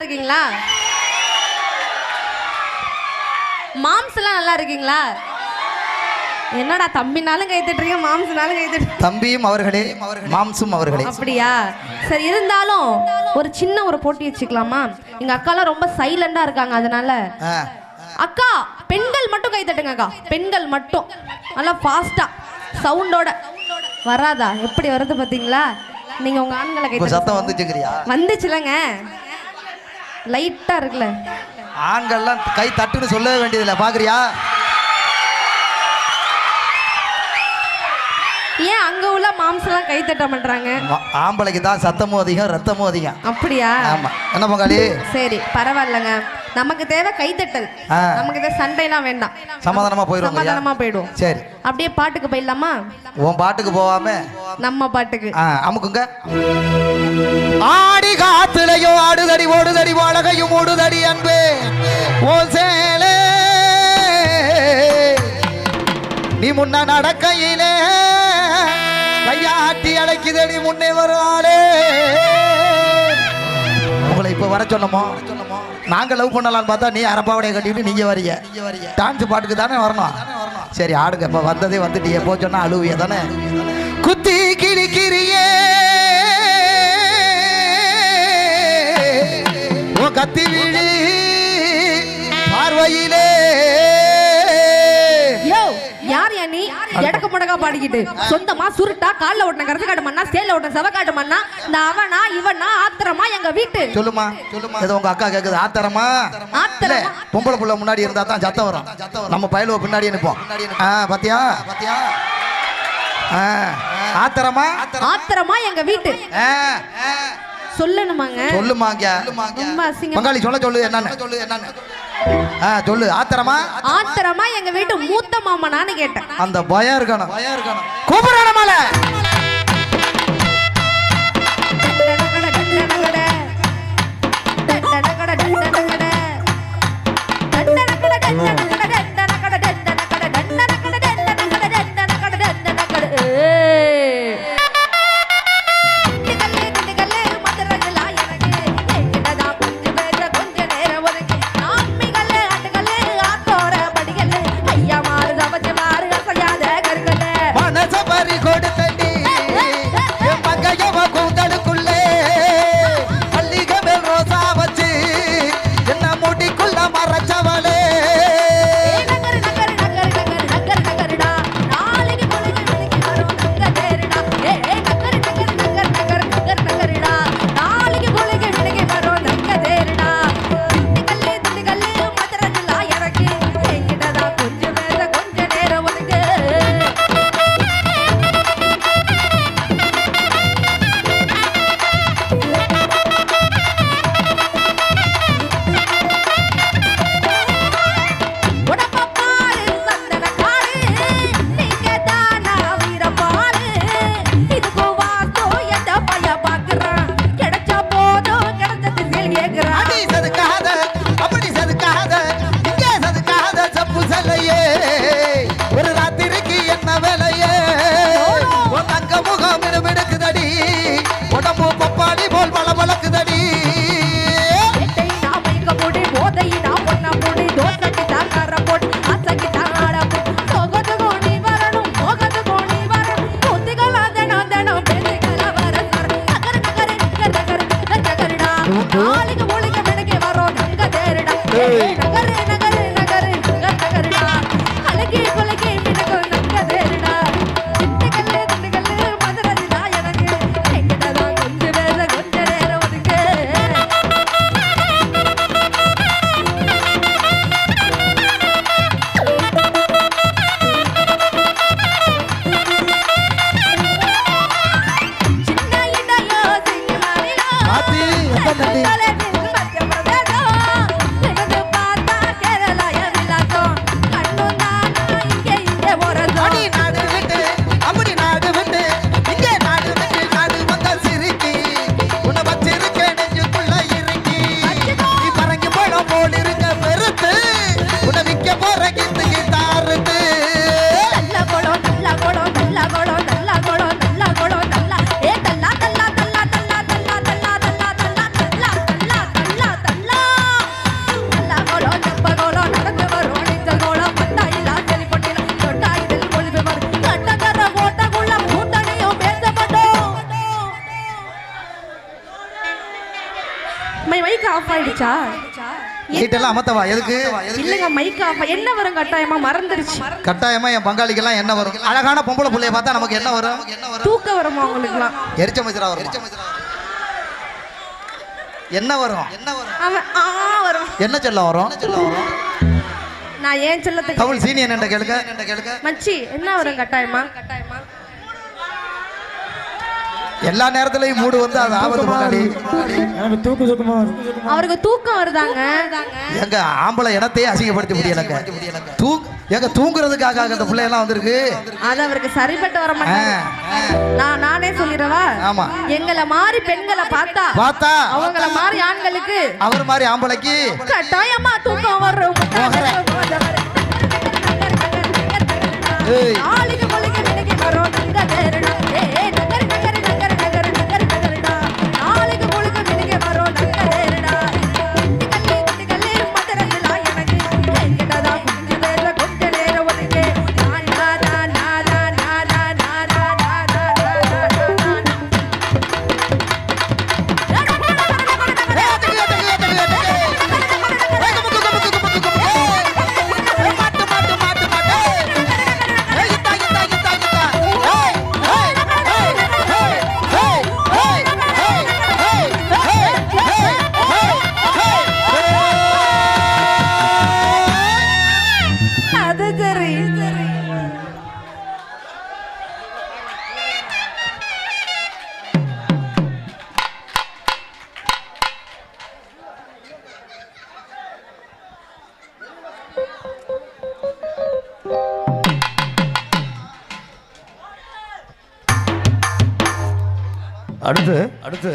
இருக்கீங்களா? மாம்ஸ் எல்லாம் நல்லா இருக்கீங்களா? என்னடா தம்பினாலும் கை தட்டுறீங்க மாம்ஸ்னாலும் கை தம்பியும் அவர்களே மாம்சும் அவர்களே. அப்படியா? சரி இருந்தாலும் ஒரு சின்ன ஒரு போட்டி வச்சுக்கலாமா? எங்க அக்காலாம் ரொம்ப சைலண்டா இருக்காங்க அதனால. அக்கா பெண்கள் மட்டும் கை தட்டுங்க அக்கா. பெண்கள் மட்டும். நல்லா ஃபாஸ்டா சவுண்டோட வராதா? எப்படி வருது பாத்தீங்களா? நீங்க உங்க ஆண்களை கை. சத்தம் வந்துச்சுங்கிறியா? வந்துச்சுலங்க. லைட்டா இருக்குல்ல. ஆண்கள்லாம் கை தட்டுன்னு சொல்லவே வேண்டியதில்லை. பாக்குறியா? ஏன் அங்க உள்ள மாம்செல்லாம் கை தட்ட மாட்டாங்க ஆம்பளைக்கு தான் சத்தமும் அதிகம் ரத்தமும் அதிகம். அப்படியா? ஆமா. என்ன பங்காளி சரி பரவாயில்லைங்க. நமக்கு தேவை கைத்தட்டல். நமக்கு தேவை சண்டைலாம் வேண்டாம். சமாதானமா போயிரும் சமாதானமா போயிடுவோம் சரி. அப்படியே பாட்டுக்கு போயிடலாமா? உன் பாட்டுக்கு போகாம நம்ம பாட்டுக்கு. அமுக்குங்க. ஆடி காத்துலையோ ஆடுதடி ஓடுதடி வாழகையும் ஓடுதடி அன்பே. ஓ சேலே. நீ முன்ன நடக்கையிலே கையாட்டி அழைக்குதடி முன்னே வருவாளே உங்களை இப்ப வர சொன்னமோ நாங்க லவ் பண்ணலாம்னு பார்த்தா நீ அரப்பாவடைய கட்டிட்டு நீங்க வரீங்க. டான்ஸ் பாட்டுக்கு தானே வரணும். சரி ஆடுங்க. இப்ப வந்ததே வந்துட்டியே. போ சொன்னா அழுவிய தானே. குத்தி கிழிக்கிறியே ஓ கத்தி விழி பார்வையிலே யார் நீ? எடக்க முடக்கா பாடிக்கிட்டு. சொந்தமா சுருட்டா கால்ல ஓட்டின கரசு காட்டு மண்ணா சேல ஓட்டின செவ காட்டு மண்ணா இந்த அவனா இவனா ஆத்திரமா எங்க வீட்டு? சொல்லுமா சொல்லுமா. ஏதோ உங்க அக்கா கேக்குது ஆத்தரமா? இல்ல ஆத்திரமா பொம்பளை புள்ள முன்னாடி இருந்தா தான் சத்தம் வரும். நம்ம பயலுவ பின்னாடி நிப்போம். பாத்தியா பாத்தியா? ஆ ஆத்தரமா? ஆத்திரமா எங்க வீட்டு. சொல்லணுமாங்க? சொல்லுமாங்க. ரொம்ப அசிங்கம். பங்காளி சொல்ல சொல்லு என்னன்னு. சொல்லு என்னன்னு ஆ சொல்லு. ஆத்தரமா? ஆத்திரமா? எங்க வீட்டு மூத்த மாமனான்னு கேட்டேன். அந்த பயம் இருக்கணும். பயம் இருக்கணும். கூப்பிடணுமால? மனச மை மைக் ஆஃப் ஆயிடுச்சா? லைட் எல்லாம் அமத்தவா எதுக்கு? இல்லங்க மைக் ஆஃப் என்ன வரும்? கட்டாயமா மறந்துருச்சு. கட்டாயமா என் பங்காளிக்கெல்லாம் என்ன வரும்? அழகான பொம்பளை புள்ளைய பார்த்தா நமக்கு என்ன வரும்? என்ன வரும் உங்களுக்குலாம் எரிச்ச மச்சரா வரும்? என்ன வரும்? என்ன வரும் ஆ வரும். என்ன சொல்ல வரும்? சொல்ல வரும் நான் ஏன் செல்லத்துக்கு கவுல் சீனியன் என்ற கேளுக்க மச்சி என்ன வரும்? கட்டாயமா கட்டாயமா? எல்லா நேரத்துலயும் மூடு வந்து அது ஆபத்து வருது. அவருக்கு தூக்கம் வருதாங்க? எங்க ஆம்பளை இனத்தையே அசிங்கப்படுத்த முடியலங்க தூ எங்க தூங்குறதுக்காக அந்த பிள்ளையெல்லாம் வந்திருக்கு. அது அவருக்கு சரிப்பட்டு வர ஆ. நான் நானே சொல்லிடவா? ஆமா. எங்களை மாதிரி பெண்களை பார்த்தா பார்த்தா? அவங்கள மாதிரி ஆண்களுக்கு அவர் மாதிரி ஆம்பளைக்கு? கட்டாயமா தூக்கம் வரும். ஏய். அடுத்து அடுத்து